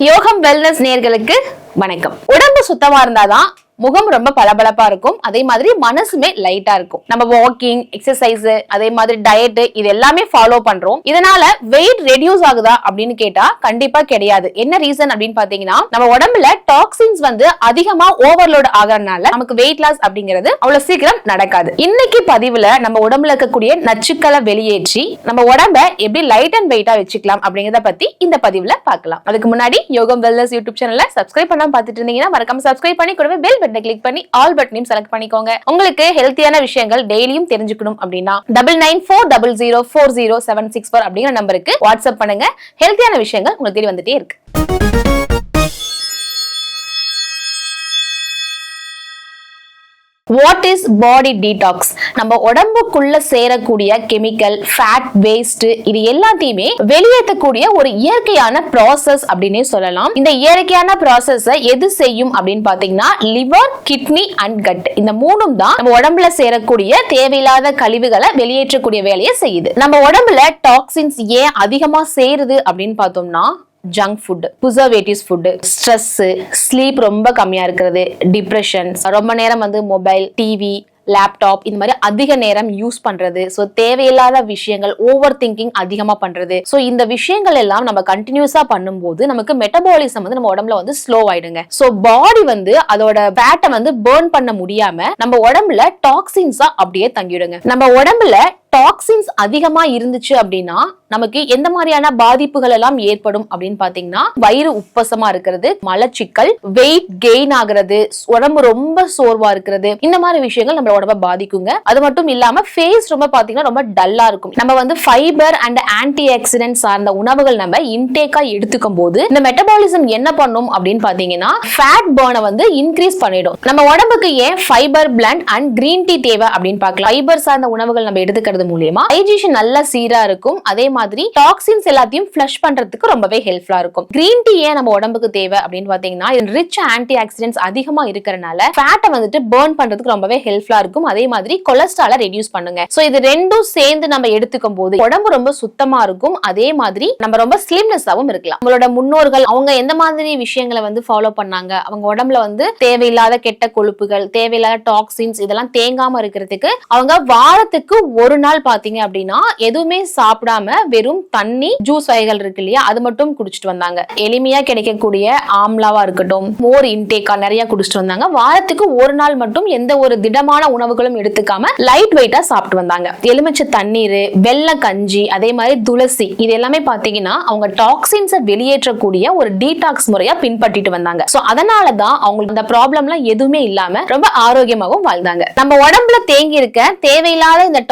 யோகம் வெல்னஸ் நேர்களுக்கு வணக்கம். உடம்பு சுத்தமா இருந்தாதான் முகம் ரொம்ப பளபளப்பா இருக்கும். அதே மாதிரி மனசுமே லைட்டா இருக்கும். நம்ம வாக்கிங் எக்ஸசைஸ் அதே மாதிரி டயட் இது எல்லாமே ஃபாலோ பண்றோம். இதனால வெயிட் ரெடியூஸ் ஆகுதா அப்படின்னு கேட்டா கண்டிப்பா கிடையாது. என்ன ரீசன் அப்படின்னு பாத்தீங்கன்னா நம்ம உடம்புல டாக்ஸின்ஸ் வந்து அதிகமா ஓவர்லோட் ஆகறதுனால நமக்கு வெயிட் லாஸ் அப்படிங்கிறது அவ்வளவு சீக்கிரம் நடக்காது. இன்னைக்கு பதிவுல நம்ம உடம்புல இருக்கக்கூடிய நச்சுக்களை வெளியேற்றி நம்ம உடம்ப எப்படி லைட் அண்ட் வெயிட்டா வச்சுக்கலாம் அப்படிங்கறத பத்தி இந்த பதிவுல பார்க்கலாம். அதுக்கு முன்னாடி யோகம் வெல்னஸ் யூடியூப் சேனல்ல சப்ஸ்கிரைப் பண்ணாம பார்த்துட்டு இருந்தீங்கன்னா மறக்காம சப்ஸ்கிரைப் பண்ணி கூடவே பெல் பட்டனை கிளிக் பண்ணி ஆல் பட்டனையும் செலக்ட் பண்ணிக்கோங்க. உங்களுக்கு ஹெல்த்தியான விஷயங்கள் டெய்லியும் தெரிஞ்சுக்கணும் அப்படின்னா double nine four double zero four zero seven six four அப்படிங்கிற நம்பருக்கு வாட்ஸ்அப் பண்ணுங்க. ஹெல்த்தியான விஷயங்கள் உங்களுக்கு தேடி வந்துட்டே இருக்கு. வாட் இஸ் பாடி டீடாக்ஸ் நம்ம உடம்புக்குள்ள சேரக்கூடிய கெமிக்கல் ஃபேட் வேஸ்ட் இது எல்லாத்தையுமே வெளியேற்றக்கூடிய ஒரு இயற்கையான ப்ராசஸ் அப்படின்னே சொல்லலாம். இந்த இயற்கையான ப்ராசஸ் எது செய்யும் அப்படின்னு பாத்தீங்கன்னா லிவர் கிட்னி அண்ட் கட் இந்த மூணும் தான் நம்ம உடம்புல சேரக்கூடிய தேவையில்லாத கழிவுகளை வெளியேற்றக்கூடிய வேலையை செய்யுது. நம்ம உடம்புல டாக்ஸின்ஸ் ஏன் அதிகமா சேருது அப்படின்னு பார்த்தோம்னா junk food preservatives food stress sleep ரொம்ப கம்மியாக இருக்கிறது டிப்ரெஷன் ரொம்ப நேரம் வந்து மொபைல் டிவி லேப்டாப் இந்த மாதிரி அதிக நேரம் யூஸ் பண்றது. ஸோ தேவையில்லாத விஷயங்கள் ஓவர் திங்கிங் அதிகமாக பண்றது. ஸோ இந்த விஷயங்கள் எல்லாம் நம்ம கண்டினியூஸா பண்ணும்போது நமக்கு மெட்டபாலிசம் வந்து நம்ம உடம்புல வந்து ஸ்லோ ஆயிடுங்க. ஸோ பாடி வந்து அதோட ஃபேட்டை வந்து பேர்ன் பண்ண முடியாம நம்ம உடம்புல டாக்ஸின்ஸா அப்படியே தங்கிடுங்க. நம்ம உடம்புல டாக்ஸின்ஸ் அதிகமா இருந்துச்சு அப்படின்னா நமக்கு எந்த மாதிரியான பாதிப்புகள் எல்லாம் ஏற்படும் அப்படின்னு பாத்தீங்கன்னா வயிறு உப்பசமா இருக்கிறது மலச்சிக்கல் வெயிட் கெயின் ஆகுறது உடம்பு ரொம்ப சோர்வா இருக்கிறது இந்த மாதிரி விஷயங்கள் நம்ம உடம்ப பாதிக்குங்க. அது மட்டும் இல்லாம ஃபேஸ் ரொம்ப பாத்தீங்கன்னா ரொம்ப டல்லா இருக்கும். நம்ம வந்து ஃபைபர் அண்ட் ஆன்டி ஆக்சிடென்ட் சார்ந்த உணவுகள் நம்ம இன்டேக்கா எடுத்துக்கும் போது இந்த மெட்டபாலிசம் என்ன பண்ணும் அப்படின்னு பாத்தீங்கன்னா ஃபேட் பர்னை வந்து இன்க்ரீஸ் பண்ணிடும். நம்ம உடம்புக்கு ஏன் fibre blend and green tea தேவை அப்படின்னு பார்க்கலாம். ஃபைபர் சார்ந்த உணவுகள் நம்ம எடுத்துக்கிறது மூலியமா டைஜஷன் நல்ல சீரா இருக்கும். அதே மாதிரி டாக்ஸின்ஸ் எல்லாத்தையும் ஃபிளஷ் பண்றதுக்கு ரொம்பவே ஹெல்ப்ஃபுல்லா இருக்கும். கிரீன் டீ ஏன் நம்ம உடம்புக்கு தேவை அப்படின்னு பாத்தீங்கன்னா ரிச் ஆன்டி ஆக்சிடென்ட்ஸ் அதிகமா இருக்கிறனால ஃபேட்டை வந்துட்டு பேர்ன் பண்றதுக்கு ரொம்பவே ஹெல்ப்ஃபுல்லா இருக்கும். அதே மாதிரி கொலஸ்ட்ரால ரெடியூஸ் பண்ணுங்க. சோ இது ரெண்டும் சேர்ந்து நம்ம எடுத்துக்கும் போது உடம்பு ரொம்ப சுத்தமா இருக்கும். அதே மாதிரி நம்ம ரொம்ப ஸ்லிம்னஸாவும் இருக்கலாம். நம்மளோட முன்னோர்கள் அவங்க எந்த மாதிரி விஷயங்களை வந்து ஃபாலோ பண்ணாங்க? அவங்க உடம்புல வந்து தேவையில்லாத கெட்ட கொழுப்புகள் தேவையில்லாத டாக்ஸின்ஸ் இதெல்லாம் தேங்காம இருக்கிறதுக்கு அவங்க வாரத்துக்கு ஒரு நாள் பாத்தீங்க அப்படின்னா எதுவுமே சாப்பிடாம வெறும் தண்ணி ஜூஸ் வகைகள் இருக்கு இல்லையா? அது மட்டும் குடிச்சிட்டு வந்தாங்க. எளிமையா கிடைக்கக்கூடிய ஆம்லாவா இருக்கட்டும் மோர் இன்டேக்கா நிறைய குடிச்சிட்டு வந்தாங்க. வாரத்துக்கு ஒரு நாள் மட்டும் எந்த ஒரு திடமான உணவுகளும் எடுத்துக்காம லைட் வெயிட்டா சாப்பிட்டு வந்தாங்க. எலுமிச்சை தண்ணீர் வெள்ளை கஞ்சி அதே மாதிரி துளசி இது எல்லாமே பாத்தீங்கன்னா அவங்க டாக்ஸின்ஸை வெளியேற்றக்கூடிய ஒரு டீடாக்ஸ் முறையா பின்பற்றிட்டு வந்தாங்க. சோ அதனாலதான் அவங்களுக்கு இந்த ப்ராப்ளம்லாம் எதுவுமே இல்லாம ரொம்ப ஆரோக்கியமாகவும் வாழ்ந்தாங்க. நம்ம உடம்புல தேங்கி இருக்க தேவையில்லாத இந்த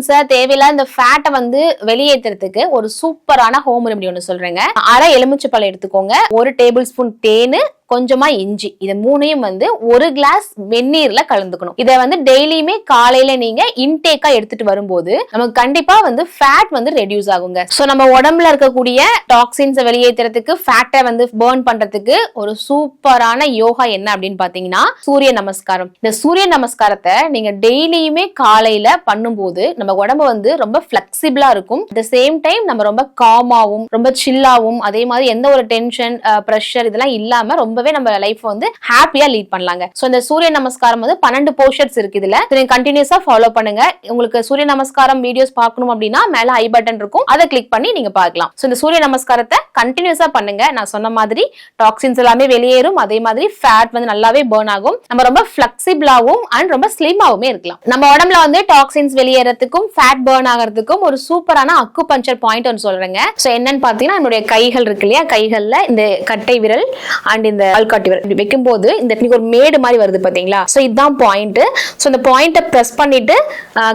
டாக்ஸின்ஸை தேவையில்லாத இந்த ஃபேட்டை வந்து வெளியேற்றுறதுக்கு ஒரு சூப்பரான ஹோம் ரெமெடி ஒன்று சொல்றேங்க. அரை எலுமிச்சை பழம் எடுத்துக்கோங்க. ஒரு டேபிள் ஸ்பூன் தேனு கொஞ்சமா இஞ்சி. இது மூணையும் வந்து ஒரு கிளாஸ் வெந்நீர்ல கலந்துக்கணும். இதை வந்து டெய்லியுமே காலையில நீங்க இன்டேக்கா எடுத்துட்டு வரும்போது நமக்கு கண்டிப்பா வந்து ஃபேட் வந்து ரெடியூஸ் ஆகுங்க. ஸோ நம்ம உடம்புல இருக்கக்கூடிய டாக்ஸின்ஸை வெளியேற்றுறதுக்கு ஃபேட்டை வந்து பேர்ன் பண்றதுக்கு ஒரு சூப்பரான யோகா என்ன அப்படின்னு பாத்தீங்கன்னா சூரிய நமஸ்காரம். இந்த சூரிய நமஸ்காரத்தை நீங்க டெய்லியுமே காலையில பண்ணும்போது நம்ம உடம்பு வந்து ரொம்ப பிளெக்சிபிளா இருக்கும். த சேம் டைம் நம்ம ரொம்ப காமாவும் ரொம்ப சில்லாவும் அதே மாதிரி எந்த ஒரு டென்ஷன் ப்ரெஷர் இதெல்லாம் இல்லாம ரொம்பவே நம்ம லைஃப் வந்து ஹாப்பியா லீட் பண்ணலாங்க. சோ இந்த சூரிய நமஸ்காரம் வந்து பன்னெண்டு போர்ஷன்ஸ் இருக்கு இதுல. நீங்க கண்டினியூஸா ஃபாலோ பண்ணுங்க. உங்களுக்கு சூரிய நமஸ்காரம் வீடியோஸ் பார்க்கணும் அப்படின்னா மேல ஐ பட்டன் இருக்கும். அதை கிளிக் பண்ணி நீங்க பார்க்கலாம். சோ இந்த சூரிய நமஸ்காரத்தை கண்டினியூஸா பண்ணுங்க. நான் சொன்ன மாதிரி டாக்ஸின்ஸ் எல்லாமே வெளியேறும். அதே மாதிரி ஃபேட் வந்து நல்லாவே பேர்ன் ஆகும். நம்ம ரொம்ப பிளெக்சிபிளாவும் அண்ட் ரொம்ப ஸ்லிமாவுமே இருக்கலாம். நம்ம உடம்புல வந்து டாக்ஸின்ஸ் வெளியேறதுக்கும் ஃபேட் பேர்ன் ஆகிறதுக்கும் ஒரு சூப்பரான அக்கு பஞ்சர் பாயிண்ட் ஒன்று சொல்றேங்க. ஸோ என்னன்னு பார்த்தீங்கன்னா என்னுடைய கைகள் இருக்கு இல்லையா? கைகளில் இந்த கட்டை விரல் அண்ட் இந்த ஆள்காட்டி விரல் இப்படி வைக்கும்போது இந்த ஒரு மேடு மாதிரி வருது பாத்தீங்களா? ஸோ இதுதான் பாயிண்ட் ஸோ இந்த பாயிண்ட்டை ப்ரெஸ் பண்ணிட்டு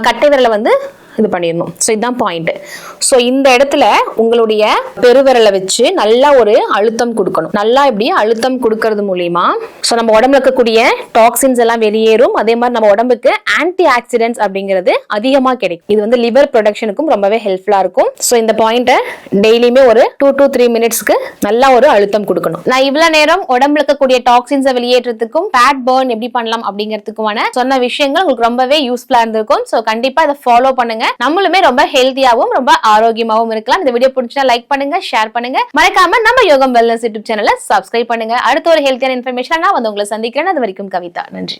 கட்டை விரலை வந்து இது பண்ணிடணும். ஸோ இதுதான் பாயிண்ட் ஸோ இந்த இடத்துல உங்களுடைய பெருவிரலை வச்சு நல்லா ஒரு அழுத்தம் கொடுக்கணும். நல்லா இப்படி அழுத்தம் கொடுக்கறது மூலியமா. ஸோ நம்ம உடம்புல இருக்கக்கூடிய டாக்ஸின்ஸ் எல்லாம் வெளியேறும். அதே மாதிரி நம்ம உடம்புக்கு ஆன்டி ஆக்சிடென்ட்ஸ் அப்படிங்கிறது அதிகமாக கிடைக்கும். இது வந்து லிவர் ப்ரொடக்ஷனுக்கும் ரொம்பவே ஹெல்ப்ஃபுல்லாக இருக்கும். ஸோ இந்த பாயிண்ட்டை டெய்லியுமே ஒரு டூ டு த்ரீ மினிட்ஸ்க்கு நல்லா ஒரு அழுத்தம் கொடுக்கணும். நான் இவ்வளோ நேரம் உடம்புல இருக்கக்கூடிய டாக்ஸின்ஸை வெளியேற்றத்துக்கும் ஃபேட் பர்ன் எப்படி பண்ணலாம் அப்படிங்கிறதுக்குமான சொன்ன விஷயங்கள் உங்களுக்கு ரொம்பவே யூஸ்ஃபுல்லாக இருந்திருக்கும். ஸோ கண்டிப்பாக இதை ஃபாலோ பண்ணுங்க நம்மளுமே ரொம்ப ஹெல்த்தியாவும் ரொம்ப ஆரோக்கியமாவும் இருக்கலாம். இந்த வீடியோ பிடிச்சா லைக் பண்ணுங்க ஷேர் பண்ணுங்க. மறக்காம நம்ம யோகம் வெல்னஸ் யூடியூப் சேனலை சப்ஸ்கிரைப் பண்ணுங்க. அடுத்த ஒரு ஹெல்த்தியான இன்ஃபர்மேஷன் நான் வந்து உங்களை சந்திக்கிறேன். அது வரைக்கும் கவிதா. நன்றி.